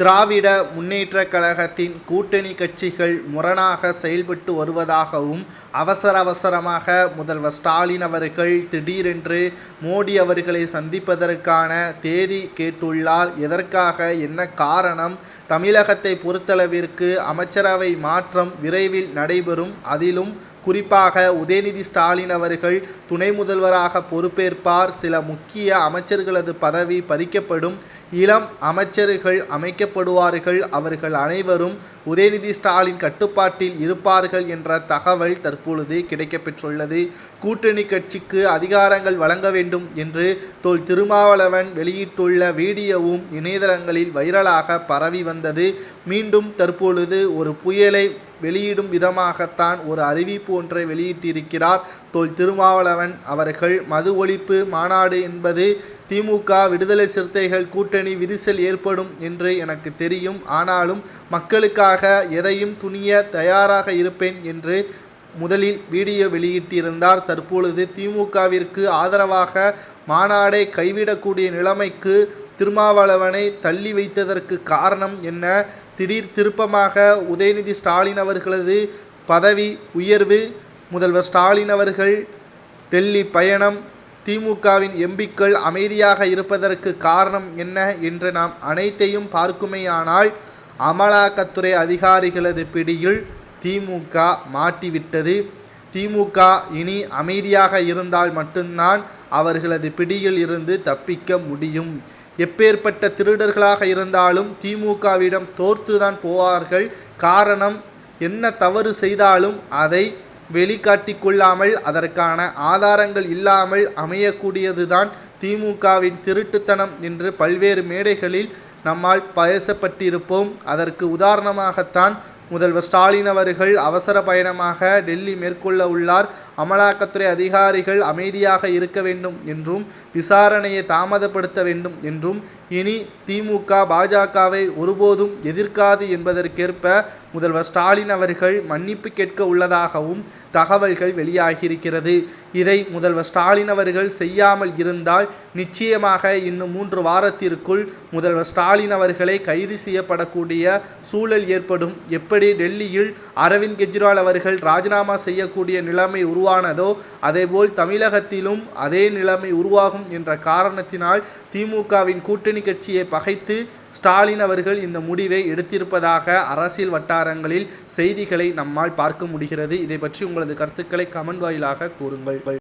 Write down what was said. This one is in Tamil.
திராவிட முன்னேற்ற கழகத்தின் கூட்டணி கட்சிகள் முரணாக செயல்பட்டு வருவதாகவும் அவசர அவசரமாக முதல்வர் ஸ்டாலின் அவர்கள் திடீரென்று மோடி அவர்களை சந்திப்பதற்கான தேதி கேட்டுள்ளார். எதற்காக? என்ன காரணம்? தமிழகத்தை பொறுத்தளவிற்கு அமைச்சரவை மாற்றம் விரைவில் நடைபெறும். அதிலும் குறிப்பாக உதயநிதி ஸ்டாலின் அவர்கள் துணை முதல்வராக பொறுப்பேற்பார். சில முக்கிய அமைச்சர்களது பதவி பறிக்கப்படும். இளம் அமைச்சர்கள் அமைக்க செய்யப்படுவார்கள் அவர்கள் அனைவரும் உதயநிதி ஸ்டாலின் கட்டுப்பாட்டில் இருப்பார்கள் என்ற தகவல் தற்பொழுது கிடைக்கப்பெற்றுள்ளது. கூட்டணி கட்சிக்கு அதிகாரங்கள் வழங்க வேண்டும் என்று தொல் திருமாவளவன் வெளியிட்டுள்ள வீடியோவும் இணையதளங்களில் வைரலாக பரவி வந்தது. மீண்டும் தற்பொழுது ஒரு புயலை வெளியிடும் விதமாகத்தான் ஒரு அறிவிப்பு ஒன்றை வெளியிட்டிருக்கிறார். தொல் திருமாவளவன் அவர்கள் மது ஒழிப்பு மாநாடு என்பது திமுக விடுதலை சிறுத்தைகள் கூட்டணி விரிசல் ஏற்படும் என்று எனக்கு தெரியும். ஆனாலும் மக்களுக்காக எதையும் துணிய தயாராக இருப்பேன் என்று முதலில் வீடியோ வெளியிட்டிருந்தார். தற்பொழுது திமுகவிற்கு ஆதரவாக மாநாடை கைவிடக்கூடிய நிலைமைக்கு திருமாவளவனை தள்ளி வைத்ததற்கு காரணம் என்ன? திடீர் திருப்பமாக உதயநிதி ஸ்டாலின் அவர்களது பதவி உயர்வு. முதல்வர் ஸ்டாலின் அவர்கள் டெல்லி பயணம். திமுகவின் எம்பிக்கள் அமைதியாக இருப்பதற்கு காரணம் என்ன என்று நாம் அனைத்தையும் பார்க்குமேயானால் அமலாக்கத்துறை அதிகாரிகளது பிடியில் திமுக மாட்டிவிட்டது. திமுக இனி அமைதியாக இருந்தால் மட்டும்தான் அவர்களது பிடியில் இருந்து தப்பிக்க முடியும். எப்பேற்பட்ட திருடர்களாக இருந்தாலும் திமுகவிடம் தோர்த்துதான் போவார்கள். காரணம் என்ன தவறு செய்தாலும் அதை வெளிக்காட்டிக்கொள்ளாமல் அதற்கான ஆதாரங்கள் இல்லாமல் அமையக்கூடியதுதான் திமுகவின் திருட்டுத்தனம் என்று பல்வேறு மேடைகளில் நம்மால் பேசப்பட்டிருப்போம். அதற்கு உதாரணமாகத்தான் முதல்வர் ஸ்டாலின் அவர்கள் அவசர பயணமாக டெல்லி மேற்கொள்ள உள்ளார். அமலாக்கத்துறை அதிகாரிகள் அமைதியாக இருக்க வேண்டும் என்றும் விசாரணையை தாமதப்படுத்த வேண்டும் என்றும் இனி திமுக பாஜகவை ஒருபோதும் எதிர்க்காது என்பதற்கேற்ப முதல்வர் ஸ்டாலின் அவர்கள் மன்னிப்பு கேட்க உள்ளதாகவும் தகவல்கள் வெளியாகியிருக்கிறது. இதை முதல்வர் ஸ்டாலின் அவர்கள் செய்யாமல் இருந்தால் நிச்சயமாக இன்னும் மூன்று வாரத்திற்குள் முதல்வர் ஸ்டாலின் அவர்களை கைது செய்யப்படக்கூடிய சூழல் ஏற்படும். எப்படி டெல்லியில் அரவிந்த் கெஜ்ரிவால் அவர்கள் ராஜினாமா செய்யக்கூடிய நிலைமை உருவானதோ அதேபோல் தமிழகத்திலும் அதே நிலைமை உருவாகும் என்ற காரணத்தினால் திமுகவின் கூட்டணி கட்சியை பகைத்து ஸ்டாலின் அவர்கள் இந்த முடிவை எடுத்திருப்பதாக அரசியல் வட்டாரங்களில் செய்திகளை நம்மால் பார்க்க முடிகிறது. இதை பற்றி உங்களது கருத்துக்களை கமெண்ட் வாயிலாக கூறுங்கள்.